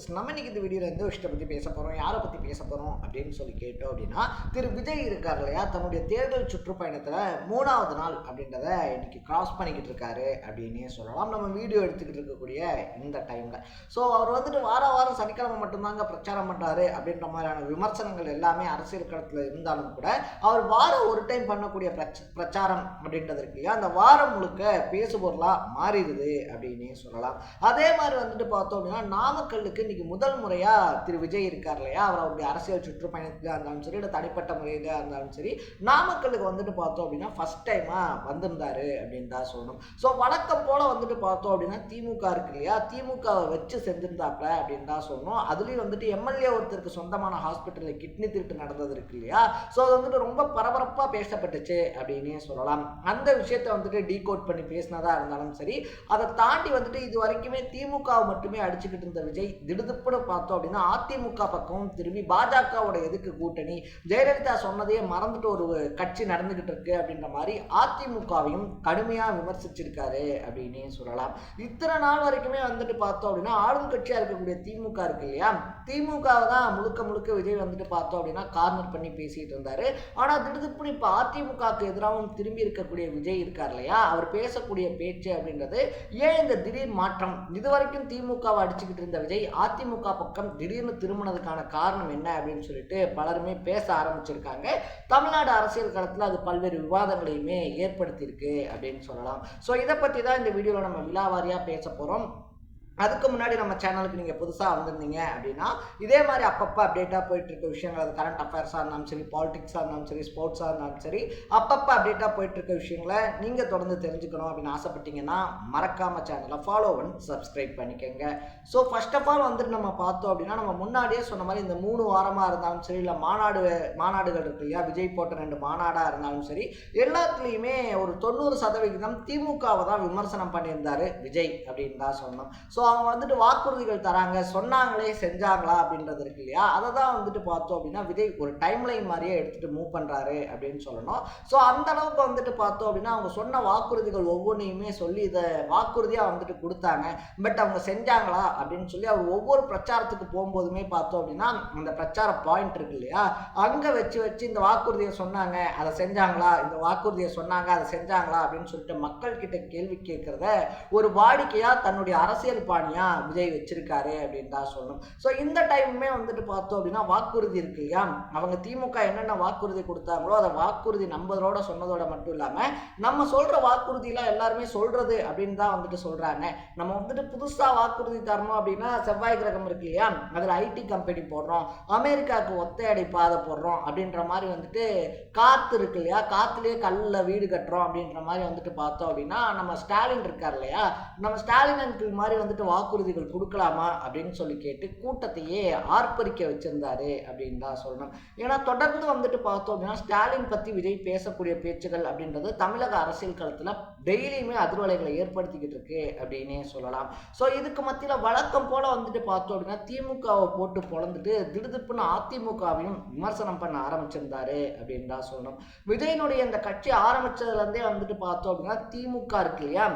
Viewers நம்ம இன்னைக்கு இந்த வீடியோவில் எந்த விஷயத்தை பற்றி பேச போகிறோம் யாரை பற்றி பேச போகிறோம் அப்படின்னு சொல்லி கேட்டோம் அப்படின்னா திரு விஜய் இருக்கார் இல்லையா? தன்னுடைய தேர்தல் சுற்றுப்பயணத்தில் மூணாவது நாள் அப்படின்றத இன்னைக்கு கிராஸ் பண்ணிக்கிட்டு இருக்காரு அப்படின்னே சொல்லலாம். நம்ம வீடியோ எடுத்துக்கிட்டு இருக்கக்கூடிய இந்த டைமில் ஸோ அவர் வந்துட்டு வார வாரம் சனிக்கிழமை மட்டும்தாங்க பிரச்சாரம் பண்ணுறாரு அப்படின்ற மாதிரியான விமர்சனங்கள் எல்லாமே அரசியல் களத்தில் இருந்தாலும் கூட அவர் வாரம் ஒரு டைம் பண்ணக்கூடிய பிரச்ச பிரச்சாரம் அப்படின்றது இருக்கு இல்லையா? அந்த வாரம் முழுக்க பேசுபொருளாக மாறிடுது அப்படின்னே சொல்லலாம். அதே மாதிரி வந்துட்டு பார்த்தோம் அப்படின்னா நாமக்கல்லுக்கு இன்னைக்கு முதல் முறையாக திரு விஜய் இருக்கார் இல்லையா? அவர் அவருடைய அரசியல் சுற்றுப்பயணத்துக்காக இருந்தாலும் சரி இல்லை தனிப்பட்ட முறையாக இருந்தாலும் சரி நாமக்கலுக்கு வந்துட்டு பார்த்தோம் அப்படின்னா ஃபர்ஸ்ட் டைமாக வந்திருந்தாரு அப்படின்னு தான் சொல்லணும். ஸோ வழக்கம் போல் வந்துட்டு பார்த்தோம் அப்படின்னா திமுக இருக்கு இல்லையா? திமுகவை வச்சு செஞ்சுருந்தாப்ல அப்படின்னு தான் சொல்லணும். அதுலேயும் வந்துட்டு எம்எல்ஏ ஒருத்தருக்கு சொந்தமான ஹாஸ்பிட்டலில் கிட்னி திருட்டு நடந்தது இருக்கு இல்லையா? ஸோ அது வந்துட்டு ரொம்ப பரபரப்பாக பேசப்பட்டுச்சு அப்படின்னே சொல்லலாம். அந்த விஷயத்தை வந்துட்டு டீகோட் பண்ணி பேசினதாக இருந்தாலும் சரி அதை தாண்டி வந்துட்டு இது வரைக்குமே திமுகவை மட்டுமே அடிச்சுக்கிட்டு இருந்த விஜய் திடுதுப்புன்னு பார்த்தோம் அப்படின்னா அதிமுக பக்கமும் திரும்பி பாஜகவோட எதுக்கு கூட்டணி ஜெயலலிதா சொன்னதையே மறந்துட்டு ஒரு கட்சி நடந்துகிட்டு இருக்கு அப்படின்ற மாதிரி அதிமுகவையும் கடுமையாக விமர்சிச்சிருக்காரு அப்படின்னே சொல்லலாம். இத்தனை நாள் வரைக்குமே வந்துட்டு பார்த்தோம் அப்படின்னா ஆளும் கட்சியாக இருக்கக்கூடிய திமுக இருக்கு இல்லையா? திமுகவை தான் முழுக்க முழுக்க விஜய் வந்துட்டு பார்த்தோம் அப்படின்னா கார்னர் பண்ணி பேசிட்டு இருந்தாரு. ஆனால் திடுதுப்புன்னு இப்போ அதிமுகவுக்கு எதிராகவும் திரும்பி இருக்கக்கூடிய விஜய் இருக்கார் இல்லையா? அவர் பேசக்கூடிய பேச்சு அப்படின்றது ஏன் இந்த திடீர் மாற்றம்? இது வரைக்கும் திமுகவை அடிச்சுக்கிட்டு இருந்த விஜய் அதிமுக பக்கம் திடீர்னு திரும்பினதுக்கான காரணம் என்ன அப்படின்னு சொல்லிட்டு பலருமே பேச ஆரம்பிச்சிருக்காங்க. தமிழ்நாடு அரசியல் களத்தில் அது பல்வேறு விவாதங்களையுமே ஏற்படுத்தியிருக்கு அப்படின்னு சொல்லலாம். ஸோ இதை பற்றி தான் இந்த வீடியோவில் நம்ம விழாவாரியாக பேச போகிறோம் அதுக்கு முன்னாடி நம்ம சேனலுக்கு நீங்கள் புதுசாக வந்திருந்தீங்க அப்படின்னா இதே மாதிரி அப்பப்போ அப்டேட்டாக போயிட்டு இருக்க விஷயங்கள் அது கரண்ட் அஃபேர்ஸாக இருந்தாலும் சரி பாலிடிக்ஸாக இருந்தாலும் சரி ஸ்போர்ட்ஸாக இருந்தாலும் சரி அப்பப்போ அப்டேட்டாக போயிட்டு இருக்க விஷயங்களை நீங்கள் தொடர்ந்து தெரிஞ்சுக்கணும் அப்படின்னு ஆசைப்பட்டீங்கன்னா மறக்காம சேனலை ஃபாலோ பண்ணி சப்ஸ்கிரைப் பண்ணிக்கோங்க. ஸோ ஃபர்ஸ்ட் ஆஃப் ஆல் வந்துட்டு நம்ம பார்த்தோம் அப்படின்னா நம்ம முன்னாடியே சொன்ன மாதிரி இந்த மூணு வாரமாக இருந்தாலும் சரி இல்லை மாநாடு மாநாடுகள் இருக்கு இல்லையா? விஜய் போட்ட ரெண்டு மாநாடாக இருந்தாலும் சரி எல்லாத்துலேயுமே ஒரு தொண்ணூறு சதவிகிதம் திமுகவை தான் விமர்சனம் பண்ணியிருந்தாரு விஜய் அப்படின்னு தான் சொன்னோம் ஸோ அவங்க வந்துட்டு வாக்குறுதிகள் தராங்க சொன்னாங்களே செஞ்சாங்களா அப்படின்றது இருக்கு இல்லையா? அதை தான் வந்துட்டு பார்த்தோம் அப்படின்னா விஜய் ஒரு டைம் லைன் மாதிரியே எடுத்துகிட்டு மூவ் பண்ணுறாரு அப்படின்னு சொல்லணும். ஸோ அந்த அளவுக்கு வந்துட்டு பார்த்தோம் அப்படின்னா அவங்க சொன்ன வாக்குறுதிகள் ஒவ்வொன்றையுமே சொல்லி இதை வாக்குறுதியாக வந்துட்டு கொடுத்தாங்க. பட் அவங்க செஞ்சாங்களா அப்படின்னு சொல்லி அவர் ஒவ்வொரு பிரச்சாரத்துக்கு போகும்போதுமே பார்த்தோம் அப்படின்னா அந்த பிரச்சார பாயிண்ட் இருக்கு இல்லையா? அங்கே வச்சு வச்சு இந்த வாக்குறுதியை சொன்னாங்க அதை செஞ்சாங்களா? இந்த வாக்குறுதியை சொன்னாங்க அதை செஞ்சாங்களா? அப்படின்னு சொல்லிட்டு மக்கள் கிட்ட கேள்வி கேட்குறத ஒரு வாடிக்கையாக தன்னுடைய அரசியல் பாணியாக விஜய் வச்சிருக்காரு அப்படின்னு தான் சொல்லணும். ஸோ இந்த டைமுமே வந்துட்டு பார்த்தோம் அப்படின்னா வாக்குறுதி இருக்கு இல்லையா? அவங்க திமுக என்னென்ன வாக்குறுதி கொடுத்தாங்களோ அதை வாக்குறுதி நம்மளோட சொன்னதோட மட்டும் இல்லாமல் நம்ம சொல்கிற வாக்குறுதியெலாம் எல்லாருமே சொல்கிறது அப்படின்னு தான் வந்துட்டு சொல்கிறாங்க நம்ம வந்துட்டு புதுசாக வாக்குறுதி தரணும் அப்படின்னா செவ்வாய் கிரகம் இருக்கு இல்லையா? அதில் ஐடி கம்பெனி போடுறோம் அமெரிக்காவுக்கு ஒத்தையடை பாதை போடுறோம் அப்படின்ற மாதிரி வந்துட்டு காற்று இருக்கு இல்லையா? காற்றுலேயே கல்லில் வீடு கட்டுறோம் அப்படின்ற மாதிரி வந்துட்டு பார்த்தோம் அப்படின்னா நம்ம ஸ்டாலின் இருக்கார் இல்லையா? நம்ம ஸ்டாலின் அங்கிள் மாதிரி வந்துட்டு வாக்குறுதிகள் கொடுக்கலாமா அப்படின்னு சொல்லி கேட்டு கூட்டத்தையே ஆர்ப்பரிக்க வச்சிருந்தாரு அப்படின்னு தான் சொல்லணும். ஏன்னா தொடர்ந்து வந்துட்டு பார்த்தோம் அப்படின்னா ஸ்டாலின் பற்றி விஜய் பேசக்கூடிய பேச்சுகள் அப்படின்றது தமிழக அரசியல் களத்தில் டெய்லியுமே அதிர்வலைகளை ஏற்படுத்திக்கிட்டு இருக்கு அப்படின்னே சொல்லலாம். ஸோ இதுக்கு மத்தியில் வழக்கம் போல் வந்துட்டு பார்த்தோம் அப்படின்னா திமுகவை போட்டு பொழந்துட்டு திடுதிப்புன்னு அதிமுகவையும் விமர்சனம் பண்ண ஆரம்பிச்சிருந்தாரு அப்படின்னு தான் சொல்லணும். விஜயனுடைய இந்த கட்சி ஆரம்பிச்சதுலேருந்தே வந்துட்டு பார்த்தோம் அப்படின்னா திமுக இருக்கு இல்லையா?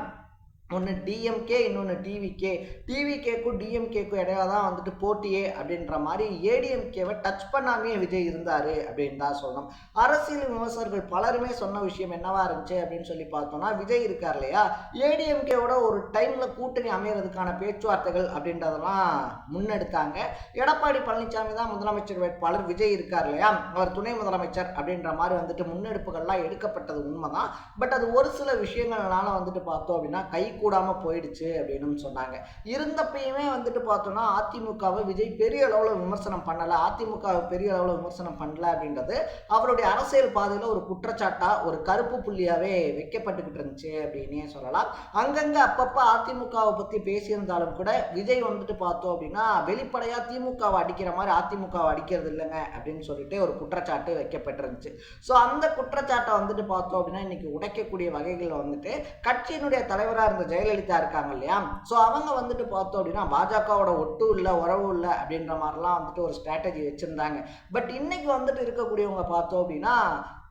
ஒன்று டிஎம்கே இன்னொன்று டிவிகே டிவிகேக்கும் டிஎம்கேக்கும் இடையில தான் வந்துட்டு போட்டியே அப்படின்ற மாதிரி ஏடிஎம்கேவை டச் பண்ணாமே விஜய் இருந்தார் அப்படின்னு தான் சொல்லணும். அரசியல் விமர்சகர்கள் பலருமே சொன்ன விஷயம் என்னவா இருந்துச்சு அப்படின்னு சொல்லி பார்த்தோம்னா விஜய் இருக்கார் இல்லையா? ஏடிஎம்கேவோட ஒரு டைமில் கூட்டணி அமைகிறதுக்கான பேச்சுவார்த்தைகள் அப்படின்றதெல்லாம் முன்னெடுத்தாங்க. எடப்பாடி பழனிசாமி தான் முதலமைச்சர் வேட்பாளர் விஜய் இருக்கார் இல்லையா? அவர் துணை முதலமைச்சர் அப்படின்ற மாதிரி வந்துட்டு முன்னெடுப்புகள்லாம் எடுக்கப்பட்டது உண்மைதான். பட் அது ஒரு சில விஷயங்கள்னால வந்துட்டு பார்த்தோம் அப்படின்னா கை கூடாமல் போயிடுச்சு அப்படின்னு சொன்னாங்க. இருந்தப்பயுமே வந்துட்டு பார்த்தோன்னா அதிமுகவை விஜய் பெரிய அளவில் விமர்சனம் பண்ணலை. அதிமுகவை பெரிய அளவில் விமர்சனம் பண்ணல அப்படின்றது அவருடைய அரசியல் பாதையில் ஒரு குற்றச்சாட்டாக ஒரு கருப்பு புள்ளியாகவே வைக்கப்பட்டுக்கிட்டு இருந்துச்சு அப்படின்னே சொல்லலாம். அங்கங்கே அப்பப்போ அதிமுகவை பற்றி பேசியிருந்தாலும் கூட விஜய் வந்துட்டு பார்த்தோம் அப்படின்னா வெளிப்படையாக திமுகவை அடிக்கிற மாதிரி அதிமுகவை அடிக்கிறது இல்லைங்க அப்படின்னு சொல்லிட்டு ஒரு குற்றச்சாட்டு வைக்கப்பட்டிருந்துச்சு. ஸோ அந்த குற்றச்சாட்டை வந்துட்டு பார்த்தோம் அப்படின்னா இன்னைக்கு உடைக்கக்கூடிய வகைகளில் வந்துட்டு கட்சியினுடைய தலைவராக இருந்த ஜெயலலிதா இருக்காங்க இல்லையா? ஸோ அவங்க வந்துட்டு பார்த்தோம் அப்படின்னா பாஜகவோட ஒட்டும் இல்லை உறவும் இல்லை அப்படின்ற மாதிரிலாம் வந்துட்டு ஒரு ஸ்ட்ராட்டஜி வச்சுருந்தாங்க. பட் இன்னைக்கு வந்துட்டு இருக்கக்கூடியவங்க பார்த்தோம் அப்படின்னா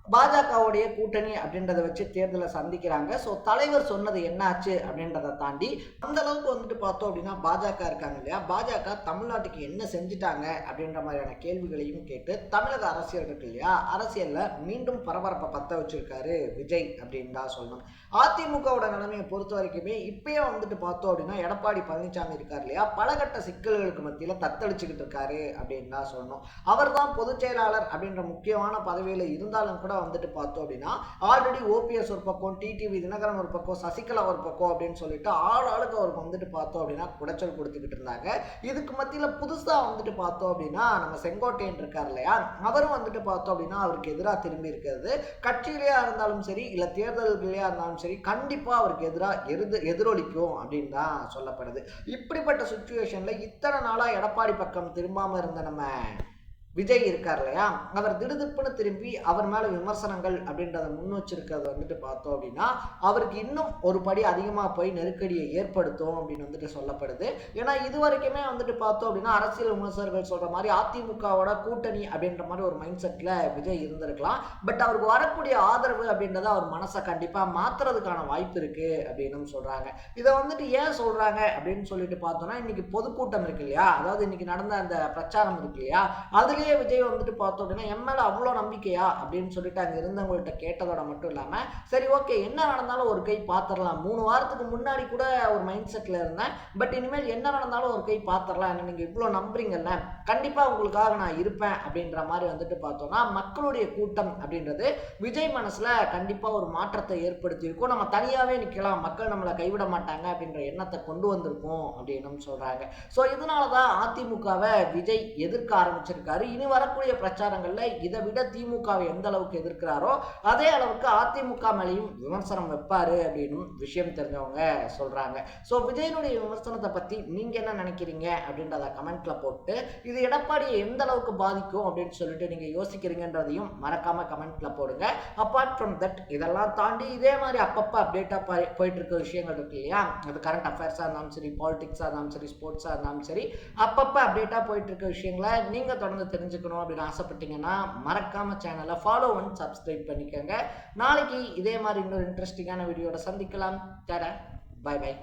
பாஜகவுடைய கூட்டணி அப்படின்றத வச்சு தேர்தலை சந்திக்கிறாங்க. ஸோ தலைவர் சொன்னது என்னாச்சு அப்படின்றத தாண்டி அந்த அளவுக்கு வந்துட்டு பார்த்தோம் அப்படின்னா பாஜக இருக்காங்க இல்லையா? பாஜக தமிழ்நாட்டுக்கு என்ன செஞ்சுட்டாங்க அப்படின்ற மாதிரியான கேள்விகளையும் கேட்டு தமிழக அரசியல் இருக்கு இல்லையா? அரசியலில் மீண்டும் பரபரப்பை பற்ற வச்சிருக்காரு விஜய் அப்படின்னு தான் சொல்லணும். அதிமுகவோட நிலைமையை பொறுத்த வரைக்குமே இப்பயே வந்துட்டு பார்த்தோம் அப்படின்னா எடப்பாடி பழனிசாமி இருக்கார் இல்லையா? பலகட்ட சிக்கல்களுக்கு மத்தியில் தத்தளிச்சுக்கிட்டு இருக்காரு அப்படின்னு தான் சொல்லணும். அவர் தான் பொதுச் செயலாளர் அப்படின்ற முக்கியமான பதவியில் இருந்தாலும் கூட வந்துட்டு பார்த்தோம் அப்படின்னா ஆல்ரெடி ஓபிஎஸ் ஒரு பக்கம் டிடிவி தினகரன் ஒரு பக்கம் சசிகலா ஒரு பக்கம் அப்படின்னு சொல்லிட்டு ஆள் ஆளுக்கு அவருக்கு வந்துட்டு பார்த்தோம் அப்படின்னா குடைச்சல் கொடுத்துக்கிட்டு இருந்தாங்க. இதுக்கு மத்தியில் புதுசாக வந்துட்டு பார்த்தோம் அப்படின்னா நம்ம செங்கோட்டையன் இருக்கார் இல்லையா? அவரும் வந்துட்டு பார்த்தோம் அப்படின்னா அவருக்கு எதிராக திரும்பி இருக்கிறது. கட்சியிலேயா இருந்தாலும் சரி இல்லை தேர்தல்களையா இருந்தாலும் சரி கண்டிப்பாக அவருக்கு எதிராக எதிர் எதிரொலிக்கும் அப்படின்னு தான் சொல்லப்படுது. இப்படிப்பட்ட சுச்சுவேஷனில் இத்தனை நாளாக எடப்பாடி பக்கம் திரும்பாமல் இருந்த நம்ம விஜய் இருக்கார் இல்லையா? அவர் திடுதிப்புன்னு திரும்பி அவர் மேலே விமர்சனங்கள் அப்படின்றத முன் வச்சிருக்கிறது வந்துட்டு பார்த்தோம் அப்படின்னா அவருக்கு இன்னும் ஒரு படி அதிகமாக போய் நெருக்கடியை ஏற்படுத்தும் அப்படின்னு வந்துட்டு சொல்லப்படுது. ஏன்னா இது வரைக்குமே வந்துட்டு பார்த்தோம் அப்படின்னா அரசியல் விமர்சகர்கள் சொல்கிற மாதிரி அதிமுகவோட கூட்டணி அப்படின்ற மாதிரி ஒரு மைண்ட் செட்டில் விஜய் இருந்திருக்கலாம். பட் அவருக்கு வரக்கூடிய ஆதரவு அப்படின்றத அவர் மனசை கண்டிப்பாக மாற்றுறதுக்கான வாய்ப்பு இருக்குது அப்படின்னு சொல்கிறாங்க இதை வந்துட்டு ஏன் சொல்கிறாங்க அப்படின்னு சொல்லிட்டு பார்த்தோம்னா இன்னைக்கு பொதுக்கூட்டம் இருக்கு இல்லையா? அதாவது இன்னைக்கு நடந்த அந்த பிரச்சாரம் இருக்கு இல்லையா? அதுலேயே விஜய் வந்துட்டு பார்த்தோம் அப்படின்னா என் மேலே அவ்வளோ நம்பிக்கையா? அப்படின்னு சொல்லிட்டு அங்கே இருந்தவங்கள்ட்ட கேட்டதோட மட்டும் இல்லாமல் சரி ஓகே என்ன நடந்தாலும் ஒரு கை பார்த்துடலாம் மூணு வாரத்துக்கு முன்னாடி கூட ஒரு மைண்ட் செட்டில் இருந்தேன். பட் இனிமேல் என்ன நடந்தாலும் ஒரு கை பார்த்துடலாம் என்ன நீங்கள் இவ்வளோ நம்புறீங்கல்ல? கண்டிப்பாக உங்களுக்காக நான் இருப்பேன் அப்படின்ற மாதிரி வந்துட்டு பார்த்தோம்னா மக்களுடைய கூட்டம் அப்படின்றது விஜய் மனசில் கண்டிப்பாக ஒரு மாற்றத்தை ஏற்படுத்தியிருக்கும் நம்ம தனியாகவே நிற்கலாம். மக்கள் நம்மளை கைவிட மாட்டாங்க அப்படின்ற எண்ணத்தை கொண்டு வந்திருக்கோம் அப்படின்னு சொல்கிறாங்க ஸோ இதனால தான் அதிமுகவை விஜய் எதிர்க்க ஆரம்பிச்சிருக்காரு. இனி வரக்கூடிய பிரச்சாரங்களில் இதை விட திமுகவை எந்த அளவுக்கு எதிர்க்கிறாரோ அதே அளவுக்கு அதிமுக மேலேயும் விமர்சனம் வைப்பார் அப்படின்னு விஷயம் தெரிஞ்சவங்க சொல்கிறாங்க ஸோ விஜயனுடைய விமர்சனத்தை பற்றி நீங்கள் என்ன நினைக்கிறீங்க அப்படின்றத கமெண்ட்டில் போட்டு இது எடப்பாடியை எந்த அளவுக்கு பாதிக்கும் அப்படின்னு சொல்லிட்டு நீங்கள் யோசிக்கிறீங்கன்றதையும் மறக்காமல் கமெண்ட்டில் போடுங்க. அப்பார்ட் ஃப்ரம் தட் இதெல்லாம் தாண்டி இதே மாதிரி அப்பப்போ அப்டேட்டாக போயிட்டு இருக்க விஷயங்கள் இருக்கு இல்லையா? அது கரண்ட் அஃபேர்ஸாக இருந்தாலும் சரி பாலிடிக்ஸாக இருந்தாலும் சரி ஸ்போர்ட்ஸாக இருந்தாலும் சரி அப்பப்போ அப்டேட்டாக போயிட்டு இருக்க விஷயங்களை நீங்கள் தொடர்ந்து தெரிஞ்சு தெரிஞ்சுக்கணும் அப்படின்னு ஆசைப்பட்டீங்கன்னா மறக்காம சேனலை ஃபாலோ பண்ணி சப்ஸ்கிரைப் பண்ணிக்கோங்க. நாளைக்கு இதே மாதிரி இன்னொரு இன்ட்ரெஸ்டிங்கான வீடியோட சந்திக்கலாம். தர பை பை